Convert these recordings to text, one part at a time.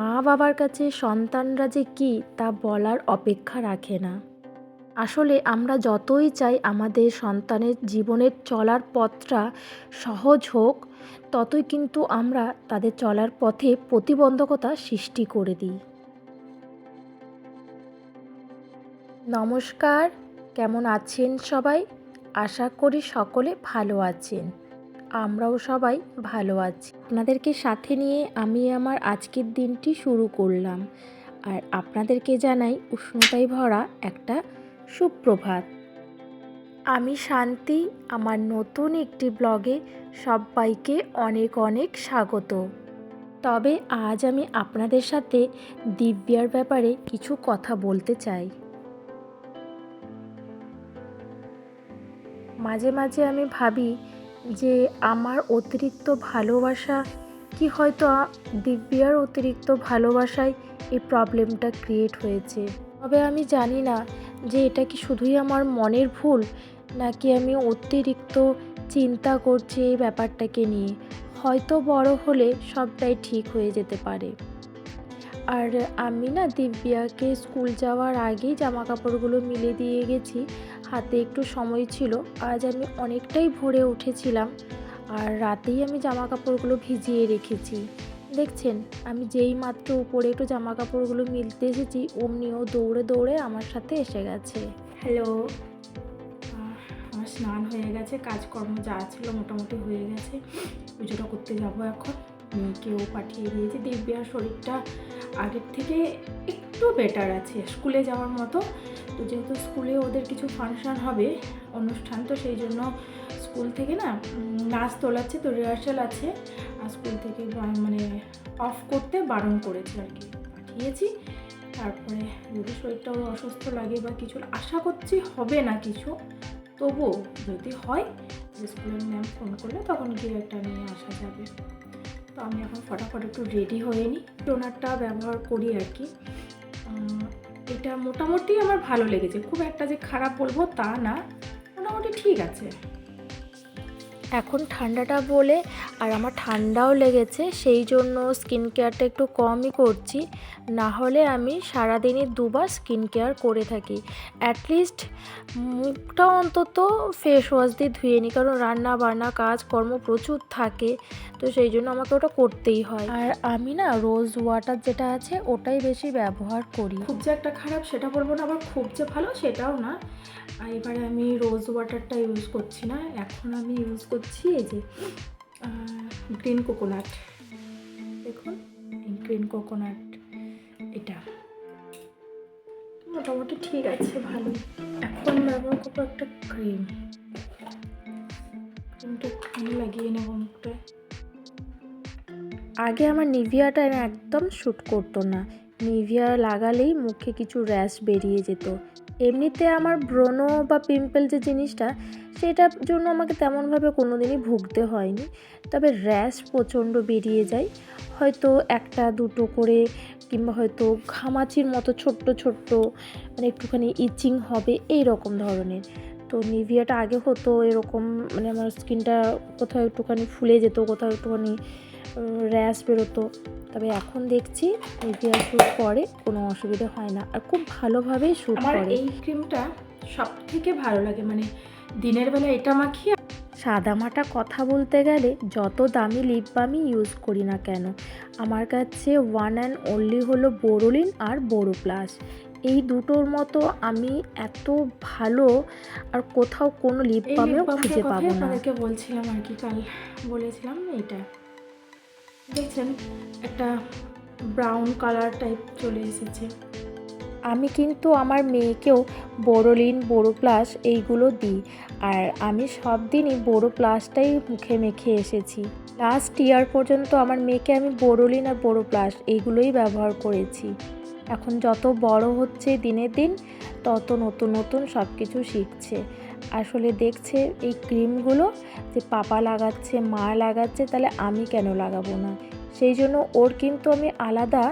মা বাবার কাছে সন্তানরা যে কী, তা বলার অপেক্ষা রাখে না। আসলে আমরা যতই চাই আমাদের সন্তানের জীবনের চলার পথটা সহজ হোক, ততই কিন্তু আমরা তাদের চলার পথে প্রতিবন্ধকতা সৃষ্টি করে দিই। নমস্কার, কেমন আছেন সবাই? আশা করি সকলে ভালো আছেন। আমরাও সবাই ভালো আছি। আপনাদেরকে সাথে নিয়ে আমি আমার আজকের দিনটি শুরু করলাম। আর আপনাদেরকে জানাই উষ্ণতায় ভরা একটা সুপ্রভাত। আমি শান্তি, আমার নতুন একটি ব্লগে সবাইকে অনেক অনেক স্বাগত। তবে আজ আমি আপনাদের সাথে দিব্যার ব্যাপারে কিছু কথা বলতে চাই। মাঝে মাঝে আমি ভাবি যে আমার অতিরিক্ত ভালোবাসা, কি হয়তো দিব্যার অতিরিক্ত ভালোবাসায় এই প্রবলেমটা ক্রিয়েট হয়েছে। তবে আমি জানি না যে এটা কি শুধুই আমার মনের ভুল, নাকি আমি অতিরিক্ত চিন্তা করছি এই ব্যাপারটাকে নিয়ে। হয়তো বড় হলে সবটাই ঠিক হয়ে যেতে পারে। আর আমি না দিব্যাকে স্কুল যাওয়ার আগেই জামা কাপড়গুলো মিলে দিয়ে গেছি। হাতে একটু সময় ছিল, আজ আমি অনেকটাই ভোরে উঠেছিলাম আর রাতেই আমি জামা কাপড়গুলো ভিজিয়ে রেখেছি। দেখছেন, আমি যেই মাত্র উপরে একটু জামা কাপড়গুলো মিলতে এসেছি, অমনিও দৌড়ে দৌড়ে আমার সাথে এসে গেছে। হ্যালো আমার স্নান হয়ে গেছে, কাজকর্ম যা ছিল মোটামুটি হয়ে গেছে। পুজোটা করতে যাব এখন। কেউ পাঠিয়ে দিয়েছি। দিব্যার শরীরটা আগের থেকে একটু বেটার আছে। স্কুলে যাওয়ার মতো তো যেহেতু স্কুলে ওদের কিছু ফাংশন হবে, অনুষ্ঠান, তো সেই জন্য স্কুল থেকে না নাচ তোলাচ্ছে, তো রিহার্সাল আছে। আর স্কুল থেকে মানে অফ করতে বারণ করেছে আর কি। পাঠিয়েছি। তারপরে যদি শরীরটা ওর অসুস্থ লাগে বা কিছু, আশা করছি হবে না কিছু। তবুও যদি হয় স্কুলের ম্যাম ফোন করলে তখন গিয়ে একটা নিয়ে আসা যাবে। তো আমি এখন ফটাফট একটু রেডি হয়ে নিই টোনারটা ব্যবহার করি আর কি। এটা মোটামুটি আমার ভালো লেগেছে। খুব একটা যে খারাপ বলব তা না। মোটামুটি ঠিক আছে। এখন ঠান্ডাটা বলে আর আমার ঠান্ডাও লেগেছে, সেই জন্য স্কিন কেয়ারটা একটু কমই করছি। না হলে আমি সারাদিনই দুবার স্কিন কেয়ার করে থাকি। অ্যাটলিস্ট মুখটা অন্তত ফেস ওয়াশ দিয়ে ধুয়ে নিই কারণ রান্না বান্না কাজ কর্ম প্রচুর থাকে, তো সেই জন্য আমাকে ওটা করতেই হয়। আর আমি না রোজ ওয়াটার যেটা আছে, ওটাই বেশি ব্যবহার করি। খুব যে একটা খারাপ সেটা বলব না, আবার খুব যে ভালো সেটাও না। আর এবারে আমি রোজ ওয়াটারটা ইউজ করছি না। এখন আমি ইউজ করছি এই যে গ্রিন কোকোনাট দেখুন গ্রিন কোকোনাট এটা। মোটামুটি ঠিক আছে, ভালো। এখন ব্যবহার করব একটা ক্রিম ক্রিমটা লাগিয়ে নেব মুখটায়। আগে আমার নিভিয়াটা একদম শ্যুট করতো না। নিভিয়া লাগালেই মুখে কিছু র্যাশ বেরিয়ে যেত। এমনিতে আমার ব্রণ বা পিম্পল যে জিনিসটা, সেটার জন্য আমাকে তেমনভাবে কোনো দিনই ভুগতে হয়নি। তবে র্যাশ প্রচণ্ড বেরিয়ে যায়। হয়তো একটা, দুটো করে, কিংবা হয়তো ঘামাচির মতো ছোট্ট ছোট্ট মানে একটুখানি ইচিং হবে এই রকম ধরনের। তো নিভিয়াটা আগে হতো এরকম মানে আমার স্কিনটা কোথাও একটুখানি ফুলে যেত, কোথাও একটুখানি র্যাশ বেরোতো। তবে এখন দেখছি নিভিয়া শ্যুট করে কোনো অসুবিধা হয় না। আর খুব ভালোভাবেই শ্যুট করে এই ক্রিমটা সব থেকে ভালো লাগে। মানে দিনের বেলা এটা মাখিয়ে সাদামাটা কথা বলতে গেলে যত দামি লিপ বামই ইউজ করি না কেন আমার কাছে ওয়ান অ্যান্ড অনলি হলো বোরোলিন আর বোরো প্লাস এই দুটোর মতো আমি এত ভালো আর কোথাও কোনো লিপ বামেও খুঁজে পাবো না। বলছিলাম আর কি কাল বলেছিলাম এইটা। দেখছেন, একটা ব্রাউন কালার টাইপ চলে এসেছে। আমি কিন্তু আমার মেয়েকেও বোরোলিন বোরো প্লাস এইগুলো দিই। আর আমি সব দিনই বোরো প্লাসটাই মুখে মেখে এসেছি। লাস্ট ইয়ার পর্যন্ত আমার মেয়েকে আমি বোরোলিন আর বোরো প্লাস এইগুলোই ব্যবহার করেছি। এখন যত বড় হচ্ছে দিনের দিন, তত নতুন নতুন সব কিছু শিখছে। আসলে দেখছে এই ক্রিমগুলো যে পাপা লাগাচ্ছে, মা লাগাচ্ছে, তাহলে আমি কেন লাগাবো না? সেই জন্য ওর কিন্তু আমি আলাদা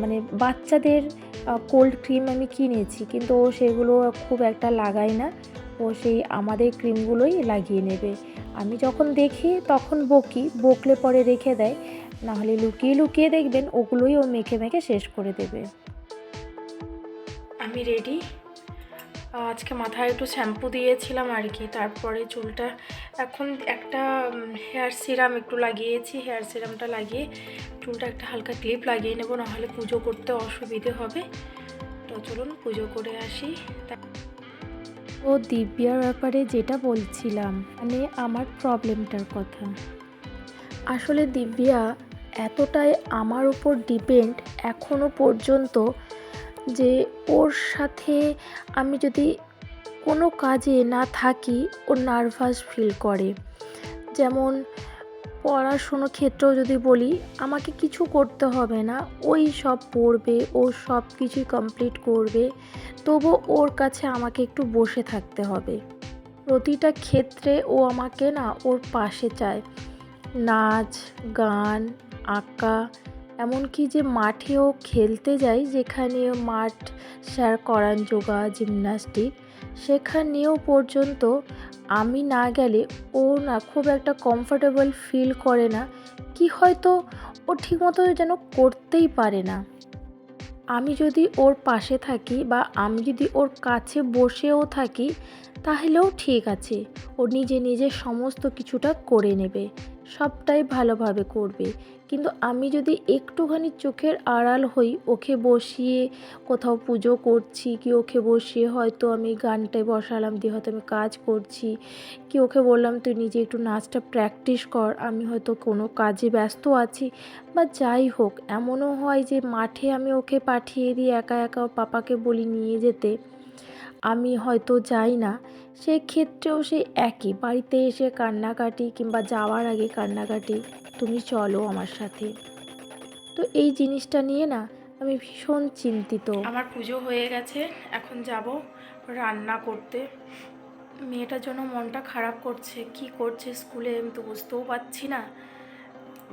মানে বাচ্চাদের কোল্ড ক্রিম আমি কিনেছি, কিন্তু ও সেগুলো খুব একটা লাগায় না। ও সেই আমাদের ক্রিমগুলোই লাগিয়ে নেবে। আমি যখন দেখি তখন বকি, বকলে পরে রেখে দেয় নাহলে লুকিয়ে লুকিয়ে দেখবেন, ওগুলোই ও মেখে মেখে শেষ করে দেবে। আমি রেডি আজকে মাথায় একটু শ্যাম্পু দিয়েছিলাম আর কি, তারপরে চুলটা এখন একটা হেয়ার সিরাম একটু লাগিয়েছি হেয়ার সিরামটা লাগিয়ে চুলটা একটা হালকা ক্লিপ লাগিয়ে নেব, নাহলে পুজো করতে অসুবিধে হবে। তো চলুন পুজো করে আসি। ও দিব্যার ব্যাপারে যেটা বলছিলাম মানে আমার প্রবলেমটার কথা। আসলে দিব্যা এতটাই আমার উপর ডিপেন্ড এখনও পর্যন্ত যে ওর সাথে আমি যদি কোনো কাজে না থাকি, ও নার্ভাস ফিল করে। যেমন পড়াশুনো ক্ষেত্রেও যদি বলি, আমাকে কিছু করতে হবে না, ওই সব পড়বে, ও সব কিছুই কমপ্লিট করবে তবু ওর কাছে আমাকে একটু বসে থাকতে হবে। প্রতিটা ক্ষেত্রে ও আমাকে না ওর পাশে চায়। নাচ, গান, আঁকা এমনকি যে মাঠেও খেলতে যাই, যেখানে মাঠ, স্যার করান যোগা জিমন্যাস্টিক সেখানেও পর্যন্ত আমি না গেলে ও না খুব একটা কমফোর্টেবল ফিল করে না। কি হয়তো ও ঠিকমতো যেন করতেই পারে না। আমি যদি ওর পাশে থাকি বা আমি যদি ওর কাছে বসেও থাকি, তাহলেও ঠিক আছে। ও নিজে নিজে সমস্ত কিছুটা করে নেবে, সবটাই ভালোভাবে করবে। কিন্তু আমি যদি একটুখানি চোখের আড়াল হই, ওকে বসিয়ে কোথাও পুজো করছি, কি ওকে বসিয়ে হয়তো আমি গানটায় বসালাম, দিয়ে হয়তো আমি কাজ করছি, কি ওকে বললাম, তুই নিজে একটু নাচটা প্র্যাকটিস কর, আমি হয়তো কোনো কাজে ব্যস্ত আছি। বা যাই হোক, এমনও হয় যে মাঠে আমি ওকে পাঠিয়ে দিই একা একা পাপাকে বলি নিয়ে যেতে। আমি হয়তো যাই না, সেক্ষেত্রেও সে একই, বাড়িতে এসে কান্নাকাটি কিংবা যাওয়ার আগে কান্নাকাটি। তুমি চলো আমার সাথে। তো এই জিনিসটা নিয়ে না আমি ভীষণ চিন্তিত। আমার পুজো হয়ে গেছে, এখন যাব রান্না করতে। মেয়েটার জন্য মনটা খারাপ করছে, কি করছে স্কুলে আমি তো বুঝতেও পারছি না।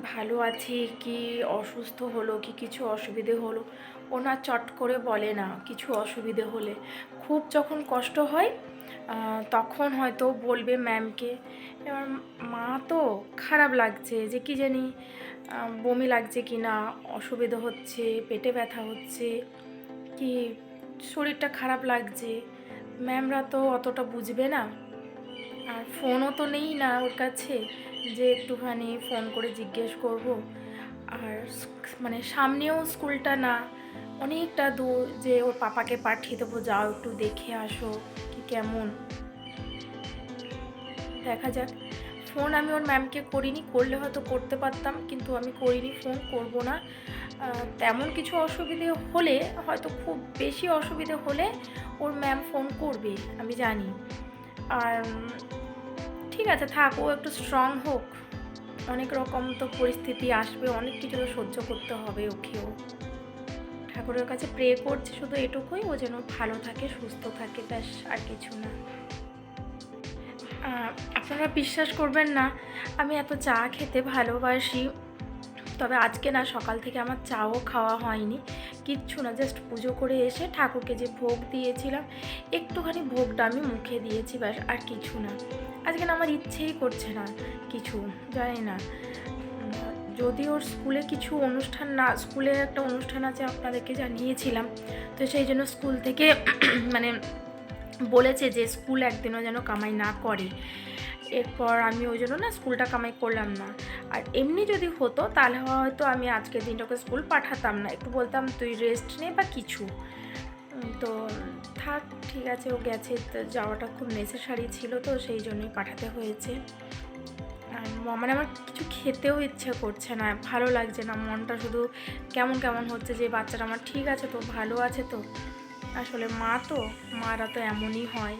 ভালো আছি, কি অসুস্থ হলো, কি কিছু অসুবিধে হলো, ওনা চট করে বলে না কিছু অসুবিধে হলে। খুব যখন কষ্ট হয় তখন হয়তো বলবে ম্যামকে এবার মা তো খারাপ লাগছে যে কি জানি বমি লাগছে কি না, অসুবিধা হচ্ছে, পেটে ব্যথা হচ্ছে, কি শরীরটা খারাপ লাগছে। ম্যামরা তো অতটা বুঝবে না। আর ফোনও তো নেই না ওর কাছে যে একটুখানি ফোন করে জিজ্ঞেস করব। আর মানে সামনেও স্কুলটা না, অনেকটা দূর যে ওর পাপাকে পাঠিয়ে দেবো, যাও একটু দেখে আসো। কেমন? দেখা যাক। ফোন আমি ওর ম্যামকে করিনি, করলে হয়তো করতে পারতাম, কিন্তু আমি করিনি, ফোন করব না। তেমন কিছু অসুবিধে হলে, হয়তো খুব বেশি অসুবিধে হলে ওর ম্যাম ফোন করবে, আমি জানি। আর, ঠিক আছে, থাক, ও একটু স্ট্রং হোক। অনেক রকম তো পরিস্থিতি আসবে, অনেক কিছু তো সহ্য করতে হবে ওকেও। ঠাকুরের কাছে প্রে করছি, শুধু এটুকুই, ও যেন ভালো থাকে, সুস্থ থাকে, ব্যাস, আর কিছু না। আপনারা বিশ্বাস করবেন না, আমি এত চা খেতে ভালোবাসি, তবে আজকে না, সকাল থেকে আমার চাও খাওয়া হয়নি। কিচ্ছু না জাস্ট পুজো করে এসে ঠাকুরকে যে ভোগ দিয়েছিলাম, একটুখানি ভোগটা আমি মুখে দিয়েছি, ব্যাস, আর কিছু না। আজকে না, আমার ইচ্ছেই করছে না কিছু, জানি না। যদি ওর স্কুলে কিছু অনুষ্ঠান না স্কুলে একটা অনুষ্ঠান আছে আপনাদেরকে জানিয়েছিলাম, তো সেই জন্য স্কুল থেকে মানে বলেছে যে স্কুল একদিনও যেন কামাই না করে। এরপর আমি ওই জন্য না স্কুলটা কামাই করলাম না। আর এমনি যদি হতো, তাহলে হয়তো আমি আজকের দিনটাকে স্কুল পাঠাতাম না। একটু বলতাম, তুই রেস্ট নে বা কিছু? তো থাক, ঠিক আছে, ও গেছে যাওয়াটা খুব নেসেসারি ছিল, তো সেই জন্যই পাঠাতে হয়েছে। আর মানে আমার কিছু খেতেও ইচ্ছে করছে না, ভালো লাগছে না, মনটা শুধু কেমন কেমন হচ্ছে যে বাচ্চাটা আমার ঠিক আছে তো, ভালো আছে তো। আসলে মা তো, মারা তো এমনই হয়।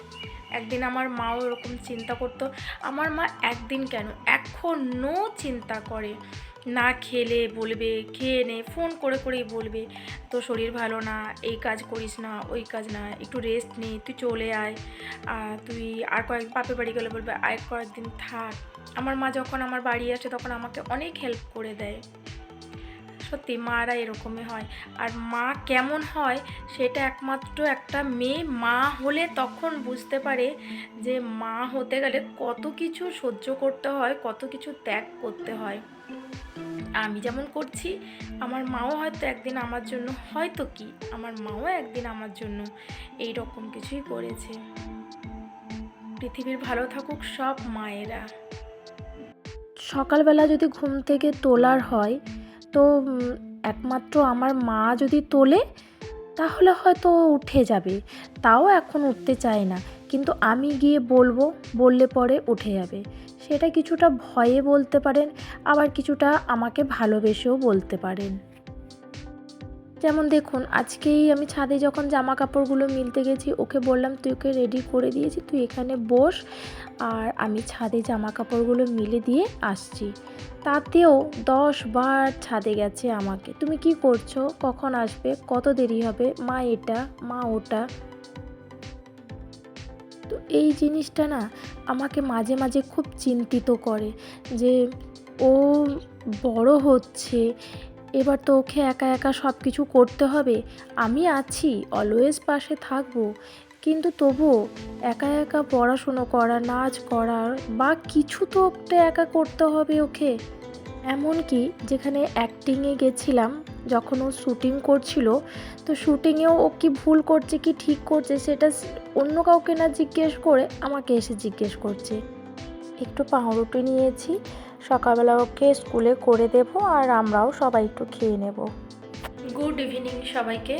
একদিন আমার মাও এরকম চিন্তা করতো, আমার মা একদিন কেন? এখনও চিন্তা করে। না খেলে বলবে, খেয়ে নে ফোন করে করেই বলবে তো শরীর ভালো না, এই কাজ করিস না, ওই কাজ না, একটু রেস্ট নে, তুই চলে আয়। তুই আর কয়েক বাপের বাড়ি গেলে বলবে, আর কয়েকদিন থাক। আমার মা যখন আমার বাড়ি আসে, তখন আমাকে অনেক হেল্প করে দেয়। সত্যি মারা এরকমই হয়। আর মা কেমন হয় সেটা একমাত্র একটা মেয়ে মা হলে তখন বুঝতে পারে যে মা হতে গেলে কত কিছু সহ্য করতে হয়, কত কিছু ত্যাগ করতে হয়। আমি যেমন করছি, আমার মাও হয়তো একদিন আমার জন্য, হয়তো কি? আমার মাও একদিন আমার জন্য এই রকম কিছুই করেছে। পৃথিবীর ভালো থাকুক সব মায়েরা। সকালবেলা যদি ঘুম থেকে তোলার হয় তো একমাত্র আমার মা যদি তোলে, তাহলে হয়তো উঠে যাবে। তাও এখন উঠতে চায় না। কিন্তু আমি গিয়ে বলব, বললে পরে উঠে যাবে। সেটা কিছুটা ভয়ে বলতে পারেন, আবার কিছুটা আমাকে ভালোবেসেও বলতে পারেন। যেমন দেখুন, আজকেই আমি ছাদে যখন জামা কাপড়গুলো মিলতে গেছি, ওকে বললাম, তুই ওকে রেডি করে দিয়েছি, তুই এখানে বস। আর আমি ছাদে জামা কাপড়গুলো মিলে দিয়ে আসছি। তাতেও দশ বার ছাদে গেছে আমাকে। তুমি কি করছ? কখন আসবে? কত দেরি হবে? মা এটা, মা ওটা? তো এই জিনিসটা না আমাকে মাঝে মাঝে খুব চিন্তিত করে যে ও বড় হচ্ছে এবার তো ওকে একা একা সব কিছু করতে হবে। আমি আছি অলওয়েজ পাশে থাকব। কিন্তু তবুও একা একা পড়াশুনো করা, নাচ করা বা কিছু তো একটা একা করতে হবে ওকে। এমনকি যেখানে অ্যাক্টিংয়ে গেছিলাম, যখন ও শ্যুটিং করছিল, তো শ্যুটিংয়েও ও কি ভুল করছে, কি ঠিক করছে, সেটা অন্য কাউকে না জিজ্ঞেস করে আমাকে এসে জিজ্ঞেস করছে। একটু পাউরুটি নিয়েছি সকালবেলা ওকে স্কুলে করে দেব আর আমরাও সবাই একটু খেয়ে নেব। গুড ইভিনিং সবাইকে।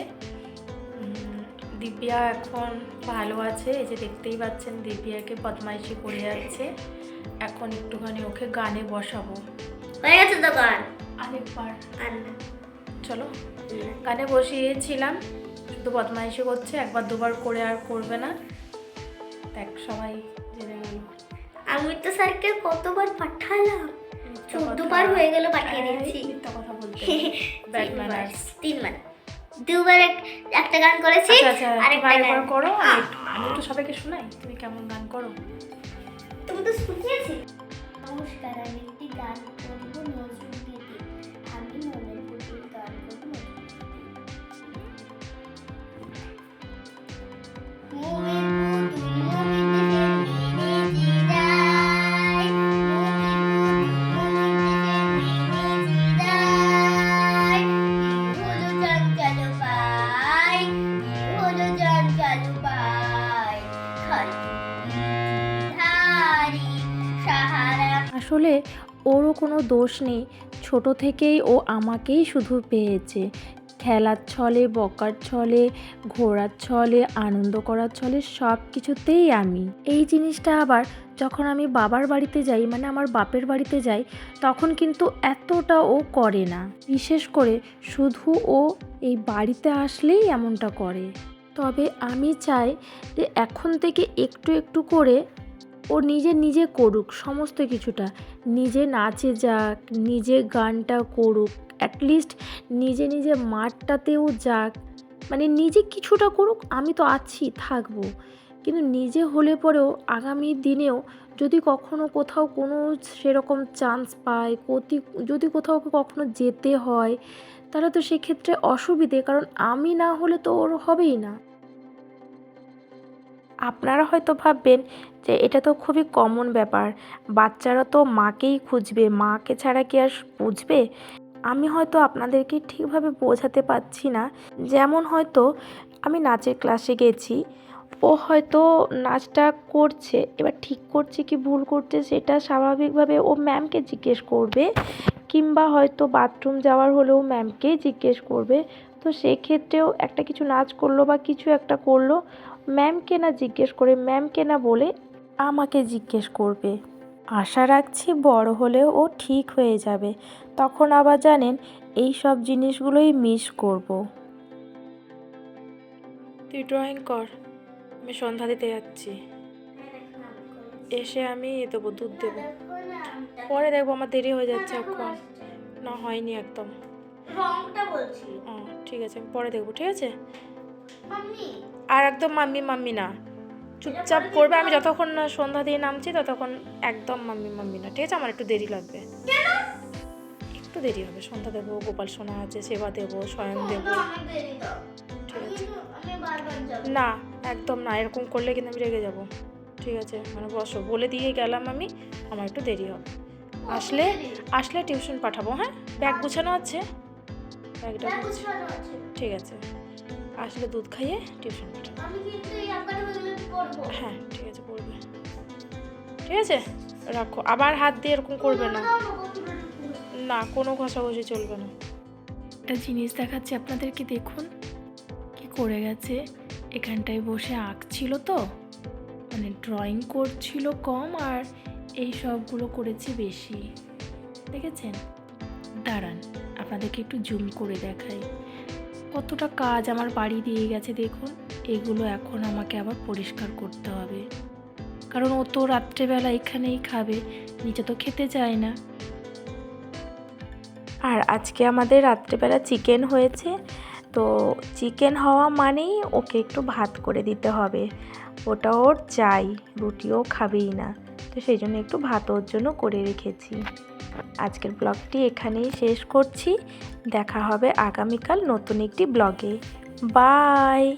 দিব্যা এখন ভালো আছে এই যে দেখতেই পাচ্ছেন দিব্যাকে বদমাইশি করে যাচ্ছে। এখন একটুখানি ওকে গানে বসাবো। হয়ে গেছে তো গান? আরেকবার। চলো। গানে বসিয়েছিলাম শুধু বদমাইশি করছে একবার দুবার করে আর করবে না। দেখ সবাই জেনে গেল। আমি তো স্যারকে কতবার পাঠালাম। চোদ্দ কথা। হয়ে গেল পাঠিয়ে কথা বলতে তিনবার দুবার একটা গান করেছি আচ্ছা আচ্ছা আরেকটা গান। করো হ্যাঁ। আমি একটু সবাইকে শোনাই তুমি কেমন গান করো? তুমি তো শুনিয়েছি। নমস্কার আমি একটি গান করব নজরুল গীতি। আমি মনের পুতুল গান করব সাহারা আসলে ওরও কোনো দোষ নেই। ছোট থেকেই ও আমাকেই শুধু পেয়েছে। খেলার ছলে, বকার ছলে, ঘোরার ছলে, আনন্দ করার ছলে সব কিছুতেই আমি। এই জিনিসটা আবার যখন আমি বাবার বাড়িতে যাই মানে আমার বাপের বাড়িতে যাই, তখন কিন্তু এতটা ও করে না। বিশেষ করে শুধু ও এই বাড়িতে আসলেই এমনটা করে। তবে আমি চাই যে এখন থেকে একটু একটু করে ও নিজে নিজে করুক, সমস্ত কিছুটা। নিজে নাচে যাক, নিজে গানটা করুক অ্যাটলিস্ট নিজে নিজে মাঠটাতেও যাক। মানে নিজে কিছুটা করুক, আমি তো আছি, থাকব। কিন্তু নিজে হলে পরেও আগামী দিনেও যদি কখনো কোথাও কোনো সেরকম চান্স পায় কতি যদি কোথাও কখনো যেতে হয়, তাহলে তো সেক্ষেত্রে অসুবিধে, কারণ আমি না হলে তো ওর হবেই না। আপনারা হয়তো ভাববেন যে এটা তো খুবই কমন ব্যাপার। বাচ্চারা তো মাকেই খুঁজবে, মাকে ছাড়া কি আর বুঝবে? আমি হয়তো আপনাদেরকে ঠিকভাবে বোঝাতে পারছি না। যেমন হয়তো আমি নাচের ক্লাসে গেছি, ও হয়তো নাচটা করছে, এবার ঠিক করছে কি ভুল করছে সেটা স্বাভাবিকভাবে ও ম্যামকে জিজ্ঞেস করবে, কিংবা হয়তো বাথরুম যাওয়ার হলেও ম্যামকেই জিজ্ঞেস করবে। তো সেক্ষেত্রেও একটা কিছু নাচ করল বা কিছু একটা করল ম্যামকে না জিজ্ঞেস করে ম্যামকে না বলে আমাকে জিজ্ঞেস করবে। আশা রাখছি বড় হলেও ও ঠিক হয়ে যাবে। তখন আবার জানেন এই সব জিনিসগুলোই মিস করব। তুই ড্রয়িং কর। আমি সন্ধ্যা দিতে যাচ্ছি। এসে আমি এ দেবো দুধ দেবো। পরে দেখব আমার দেরি হয়ে যাচ্ছে এখন। না হয়নি একদম। রংটা বলছি। ও ঠিক আছে আমি পরে দেখব ঠিক আছে? মাম্মি আর একদম মাম্মি মাম্মি না। চুপচাপ করবে আমি যতক্ষণ না সন্ধ্যা দিয়ে নামছি ততক্ষণ একদম মাম্মি মাম্মি না। ঠিক আছে আমার একটু দেরি লাগবে। একটু দেরি হবে সন্ধ্যা দেবো গোপাল সোনা আছে সেবা দেবো স্বয়ং দেবো। ঠিক আছে। না একদম না এরকম করলে কিন্তু আমি রেগে যাব। ঠিক আছে মানে বসো বলে দিয়ে গেলাম আমি আমার একটু দেরি হবে। আসলে আসলে টিউশন পাঠাবো হ্যাঁ? ব্যাগ গুছানো আছে? ব্যাগটা ঠিক আছে। আসলে দুধ খাইয়ে টিউশন হ্যাঁ ঠিক আছে পড়বে। ঠিক আছে? রাখো। আবার হাত দিয়ে এরকম করবে না। না কোনো ঘষাঘষি চলবে না। একটা জিনিস দেখাচ্ছি আপনাদেরকে দেখুন কি করে গেছে। এখানটায় বসে আঁকছিল তো মানে ড্রয়িং করছিল কম আর এই সবগুলো করেছি বেশি। দেখেছেন? দাঁড়ান আপনাদেরকে একটু জুম করে দেখাই। কতটা কাজ আমার বাড়ি দিয়ে গেছে দেখুন। এগুলো এখন আমাকে আবার পরিষ্কার করতে হবে। কারণ ও তো রাত্রেবেলা এখানেই খাবে, নিচে তো খেতে চায় না। আর আজকে আমাদের রাত্রেবেলা চিকেন হয়েছে, তো চিকেন হওয়া মানেই ওকে একটু ভাত করে দিতে হবে। ওটা ওর চাই, রুটিও খাবেই না। তো সেই জন্য একটু ভাত ওর জন্য করে রেখেছি। আজকের ব্লগটি এখানেই শেষ করছি। দেখা হবে আগামীকাল নতুন একটি ব্লগে। বাই!